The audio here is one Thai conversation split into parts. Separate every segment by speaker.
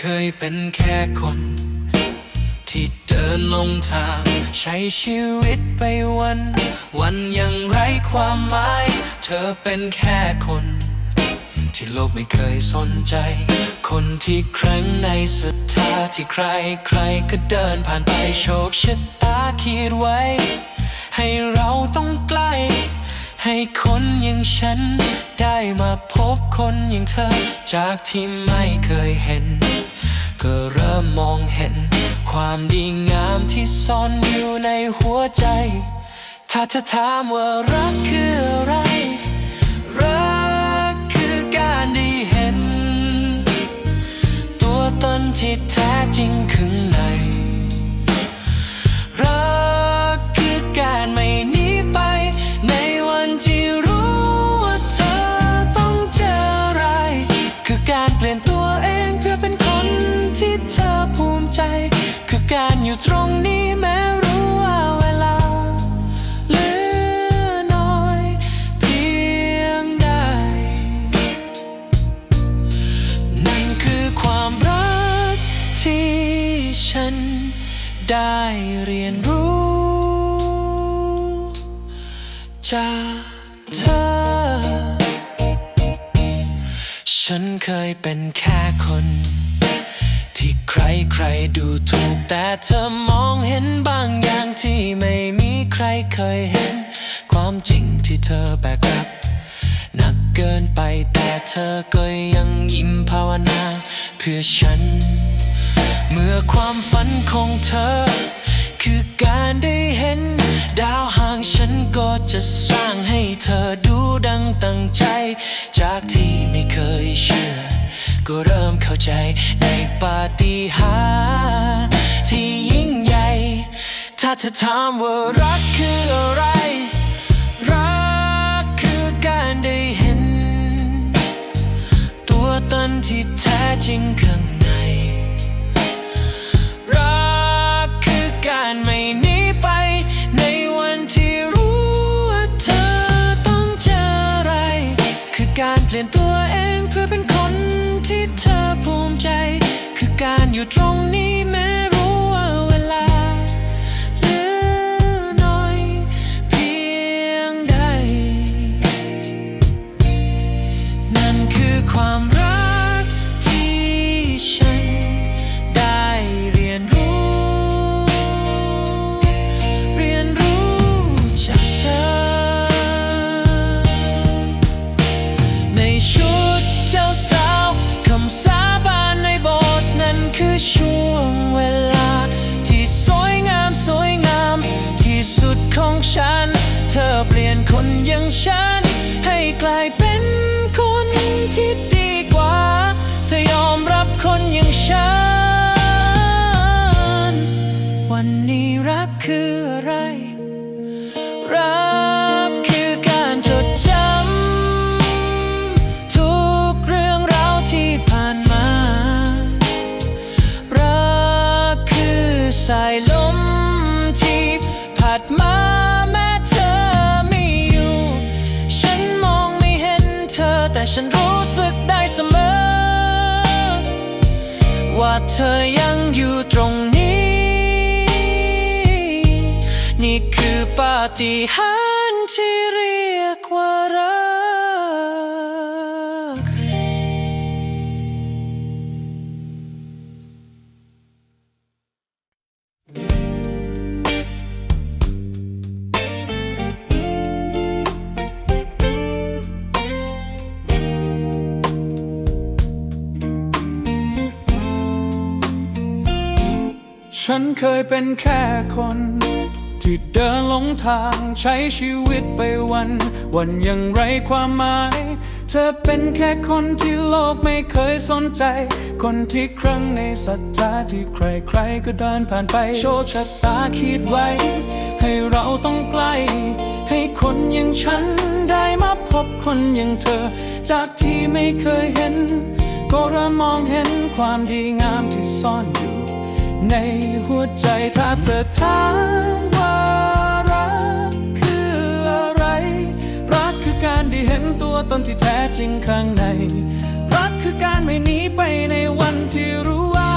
Speaker 1: เคยเป็นแค่คน ที่เดินลงทาง ใช้ชีวิตไปวัน วันยังไร้ความหมาย เธอเป็นแค่คน ที่โลกไม่เคยสนใจ คนที่ครั้งในศรัทธาที่ใครใครก็เดินผ่านไปโชคชะตาขีดไว้ ให้เราต้อง ให้คนอย่างฉัน ได้มาพบคนอย่างเธอ จากที่ไม่เคยเห็น ก็เริ่มมองเห็น ความดีงามที่ซ่อนอยู่ในหัวใจ ถ้าเธอถามว่ารักคืออะไร รักคือการได้เห็น ตัวตนที่แท้จริงข้างใน ได้เรียนรู้ จากเธอ ฉันเคยเป็นแค่คน ที่ใครใครๆดูถูก แต่เธอมองเห็นบางอย่างที่ไม่มีใครเคยเห็น ความจริงที่เธอแบกรับหนักเกินไปแต่เธอก็ยังยิ้มภาวนา เพื่อฉัน เมื่อความฝันของเธอ คือการได้เห็น ดาวห่างฉันก็จะสร้างให้เธอดูดังตั้งใจ จากที่ไม่เคยเชื่อ ก็เริ่มเข้าใจในปาฏิหาริย์ที่ยิ่งใหญ่ ถ้าเธอถามว่ารักคืออะไรรักคือการได้เห็นตัวตนที่แท้จริงข้าง การ รู้สึกได้เสมอ ว่าเธอยังอยู่ตรงนี้ นี่คือปาฏิหาริย์ที่เรียกว่ารัก
Speaker 2: ฉันเคยเป็นแค่คน ที่เดินหลงทางใช้ชีวิตไปวัน วันยังไรความหมาย เธอเป็นแค่คนที่โลกไม่เคยสนใจ คนที่ครั้งในศรัทธาที่ใครๆก็เดินผ่านไป โชคชะตาคิดไว้ ให้เราต้องใกล้ ให้คนอย่างฉันได้มาพบคนอย่างเธอ จากที่ไม่เคยเห็น ก็เริ่มมองเห็นความดีงามที่ซ่อนอยู่ ในหัวใจถ้าเธอถามว่ารักคืออะไร รักคือการได้เห็นห็นตัวตนที่แท้จริงข้างใน รักคือการไม่หนีไปในวันที่รู้ว่า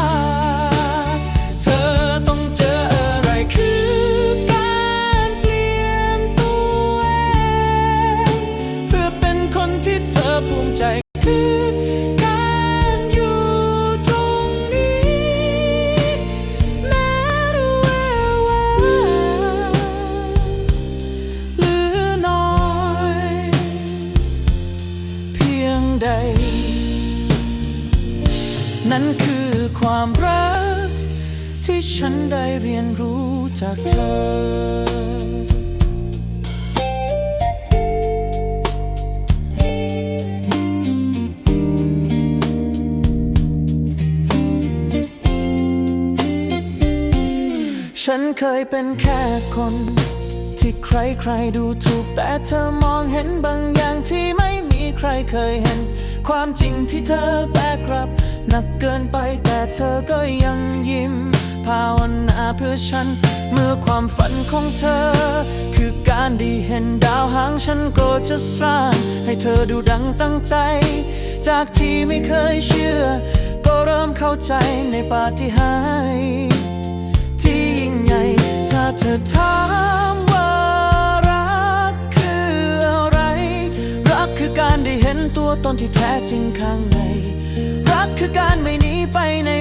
Speaker 2: เรียนรู้จากเธอฉันเคยเป็นแค่คน ที่ใครใครๆดูถูก แต่เธอมองเห็นบางอย่างที่ไม่มีใครเคยเห็น ความจริงที่เธอแบกรับ หนักเกินไปแต่เธอก็ยังยิ้ม ภาวนาเพื่อฉัน เมื่อความฝันของเธอ คือการได้เห็นดาวหางฉันก็จะสร้าง ให้เธอดูดังตั้งใจ จากที่ไม่เคยเชื่อ ก็เริ่มเข้าใจในปาฏิหาริย์ที่ยิ่งใหญ่ถ้าเธอถามว่ารักคืออะไร รักคือการได้เห็นตัวตนที่แท้จริงข้างใน รักคือการไม่หนีไปใน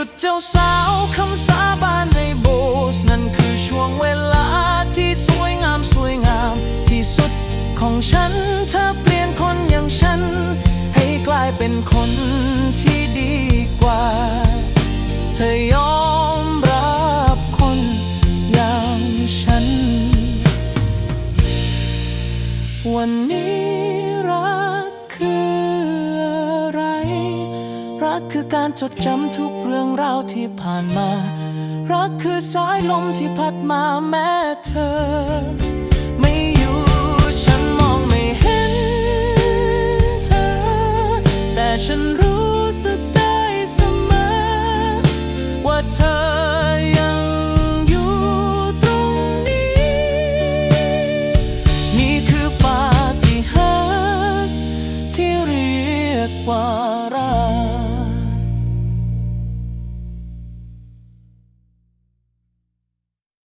Speaker 2: ชุดเจ้าสาวคำสาบานในโบสถ์นั่นคือช่วงเวลาที่สวยงามสวยงาม ที่สุดของฉัน เธอเปลี่ยนคนอย่างฉัน ให้กลายเป็นคนที่ดีกว่า เธอยอมรับคนอย่างฉัน วันนี้ กคือการจดจำทุกเรื่องราวที่ผ่านมา รักคือสายลมที่พัดมาแม้เธอ ไม่อยู่ฉันมองไม่เห็นเธอ แต่ฉันรู้สึกได้เสมอ ว่าเธอ